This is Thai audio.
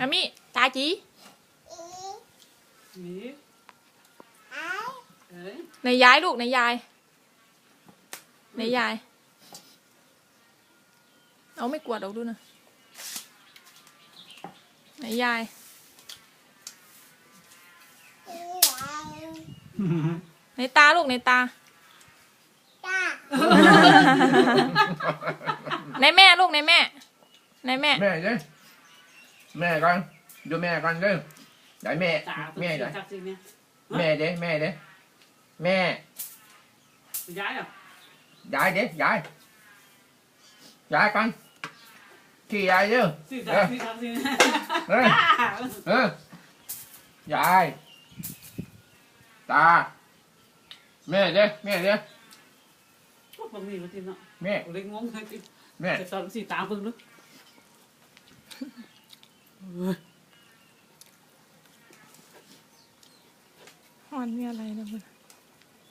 อามิตาจีนี่เอ้ยในยายลูกในยายในยาย เอาไม่กวาดออกดูนะในยาย ในตาลูกในตา ในแม่ลูกในแม่ ในแม่ mẹ chứ mẹ con đưa mẹ con chứ đấy mẹ ตา mẹ đấy จักสิเนี่ย mẹ đấy mẹ đấy mẹ ย้ายเหรอ dạy đấy dạy dạy con thì dạy chứ สิจักสิจักสิเนี่ย ừ. ừ. dạy ta mẹ đấy mẹ đấy พวกบางทีบางทีเนาะ mẹ เล็กงงเลยจิ mẹ แต่ตอนสีตาเพิ่งนึก มันมีอะไรนะมัน